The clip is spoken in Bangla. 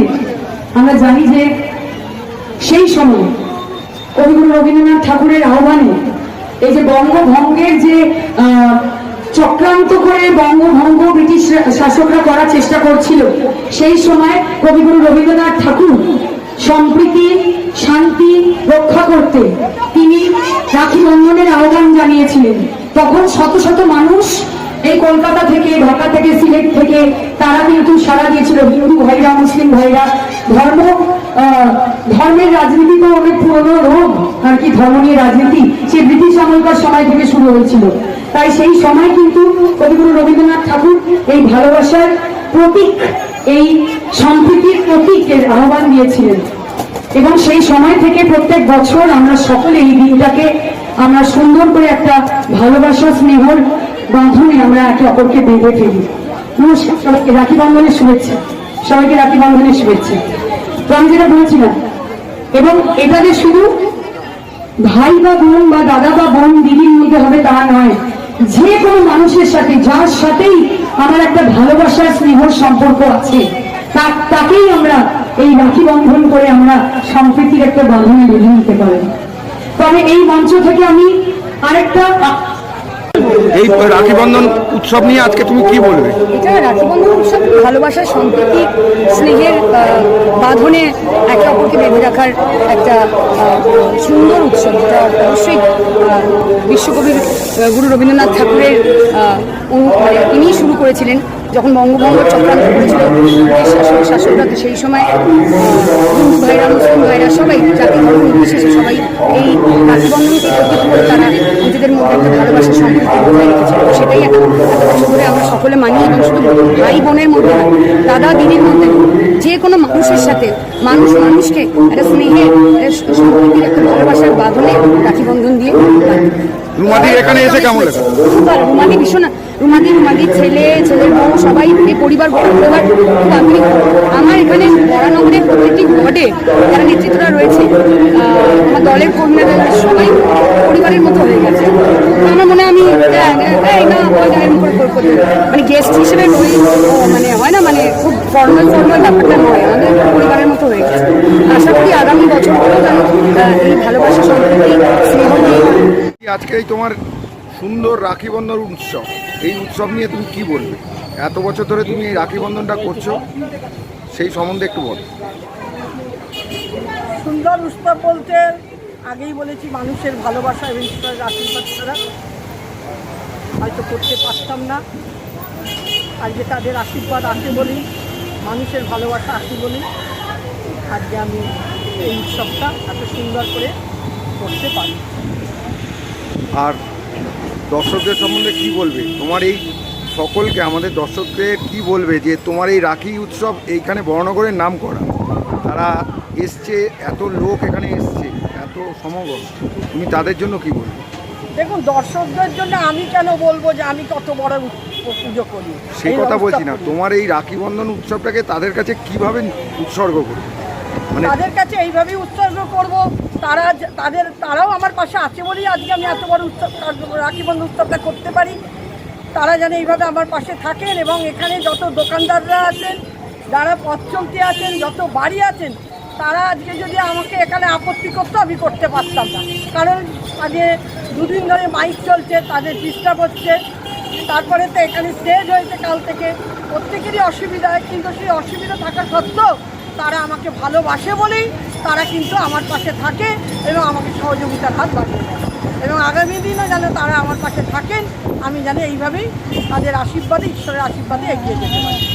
দিনে আমরা জানি যে সেই সময় কবিগুরু রবীন্দ্রনাথ ঠাকুরের আহ্বানে এই যে বঙ্গভঙ্গের যে চক্রান্ত করে বঙ্গভঙ্গ ব্রিটিশ শাসকরা করার চেষ্টা করছিল, সেই সময় কবিগুরু রবীন্দ্রনাথ ঠাকুর সম্প্রীতি, শান্তি রক্ষা করতে তিনি রাখি বন্ধনের আহ্বান জানিয়েছিলেন। তখন শত শত মানুষ এই কলকাতা থেকে, ঢাকা থেকে, সিলেট থেকে, তারা কিন্তু সারা দিয়েছিল, হিন্দু ভাইরা, মুসলিম ভাইরা। ধর্ম ধর্মের রাজনীতি তো অনেক পুরনো রোগ, আর কি ধর্ম নিয়ে রাজনীতি? সে ব্রিটিশ আমলকার সময় থেকে শুরু হয়েছিল। তাই সেই সময় কিন্তু কবিগুরু রবীন্দ্রনাথ ঠাকুর এই ভালোবাসার প্রতীক, এই সম্প্রীতির প্রতীকের আহ্বান দিয়েছিলেন। এবং সেই সময় থেকে প্রত্যেক বছর আমরা সকলে এই দিনটাকে আমরা সুন্দর করে একটা ভালোবাসা, স্নেহর বাঁধনে আমরা একে অপরকে বেঁধে ফেলি। নমস্কার, সবাইকে রাখি বন্ধনের শুভেচ্ছা। সবাইকে রাখি বন্ধনের শুভেচ্ছা। তো আমি যেটা বলছিলাম এবং এটা যে শুধু ভাই বা বোন বা দাদা বা বোন দিদির মধ্যে হবে তা নয়। যে কোনো মানুষের সাথে, যার সাথেই আমার একটা ভালোবাসার স্নেহর সম্পর্ক আছে তাকেই আমরা এই রাখি বন্ধন করে আমরা সম্প্রীতির একটা বাঁধনে বেঁধে নিতে পারি। তবে এই মঞ্চ থেকে আমি আরেকটা এই রাখি বন্ধন উৎসব নিয়ে আজকে তুমি কি বলবে? এটা রাখি বন্ধন উৎসব ভালোবাসার সম্প্রীতি স্নেহের বাঁধনে একে অপরকে বেঁধে রাখার একটা সুন্দর উৎসব। এটা অবশ্যই বিশ্বকবি গুরু রবীন্দ্রনাথ ঠাকুরের মানে তিনিই শুরু করেছিলেন যখন বঙ্গভঙ্গ চক্রান্ত করেছিল। শাসক, শাসকরা তো সেই সময় হিন্দু ভাইরা, মুসলিম ভাইরা সবাই জাতি ধর্ম নির্বিশেষে সবাই এই রাখি বন্ধনকে প্রতীক করে তারা নিজেদের মধ্যে একটা ভালোবাসার সম্পর্ক বজায় রেখেছিল সেটাই এখন বছর ধরে আমরা সকলে মানি এবং শুধু ভাই বোনের মধ্যে নয়, দাদা দিদির মধ্যে যে কোনো মানুষের সাথে মানুষ মানুষকে একটা স্নেহে সম্পর্কের একটা ভালোবাসার বাঁধনে রাখি বন্ধন দিয়ে। রুমাদি এখানে এসে কেমন লাগে রুমাদি ভীষণ রুমাদি রুমাদি ছেলে, ছেলের বউ, সবাই এই পরিবার পরিবার খুব আন্তরিক আমার এখানে বরানগরের প্রত্যেকটি ওয়ার্ডে যারা নেতৃত্বরা রয়েছে আমার দলের কর্মীরা সবাই পরিবারের মতো হয়ে গেছে। আমার মনে আমি মানে গেস্ট হিসেবে মানে হয় না মানে খুব ফর্মাল ফর্মাল ব্যাপারটা নয়, আমাদের পরিবারের মতো হয়ে গেছে। আশা করি আগামী বছরগুলো যেন এই ভালোবাসা সম্প্রীতি স্নেহ আজকে তোমার সুন্দর রাখি বন্ধন উৎসব। এই উৎসব নিয়ে তুমি কি বলবে? এত বছর ধরে তুমি এই রাখি বন্ধনটা করছ সেই সম্বন্ধে একটু বল। সুন্দর উৎসব বলতে আগেই বলেছি মানুষের ভালোবাসা এবং আশীর্বাদ ছাড়া হয়তো করতে পারতাম না। আজকে তাদের আশীর্বাদ আছে বলি মানুষের ভালোবাসা আছে বলি আজকে আমি এই উৎসবটা এত সুন্দর করে করতে পারি। আর দর্শকদের সম্বন্ধে কি বলবে? তোমার এই সকলকে আমাদের দর্শকদের কি বলবে যে তোমার এই রাখি উৎসব এইখানে বর্ণগরের নাম করা? তারা এসছে এত লোক এখানে এসছে এত সমাগম। তুমি তাদের জন্য কি বলবে? দেখুন দর্শকদের জন্য আমি কেন বলব যে আমি কত বড় পুজো করি? সেই কথা বলছি না। তোমার এই রাখি বন্ধন উৎসবটাকে তাদের কাছে কীভাবে উৎসর্গ করবে? মানে তাদের কাছে এইভাবেই উৎসর্গ করব। তারা তাদের, তারাও আমার পাশে আছে বলেই আজকে আমি এত বড় উৎসব রাখি বন্ধু উৎসবটা করতে পারি। তারা যেন এইভাবে আমার পাশে থাকেন এবং এখানে যত দোকানদাররা আছেন, যারা পথ চলতে আছেন, যত বাড়ি আছেন, তারা আজকে যদি আমাকে এখানে আপত্তি করতো, আমি করতে পারতাম না। কারণ আজকে দুদিন ধরে মাইক চলছে, তাদের ডিস্টার্ব হচ্ছে। তারপরে তো এখানে স্টেজ হয়েছে কাল থেকে। প্রত্যেকেরই অসুবিধা, কিন্তু সেই অসুবিধা থাকা সত্ত্বেও তারা আমাকে ভালোবাসে বলেই তারা কিন্তু আমার পাশে থাকে এবং আমাকে সহযোগিতার হাত বাড়িয়ে দেয়। এবং আগামী দিনও যেন তারা আমার পাশে থাকেন, আমি যেন এইভাবেই তাদের আশীর্বাদে, ঈশ্বরের আশীর্বাদে এগিয়ে যেতে পারি।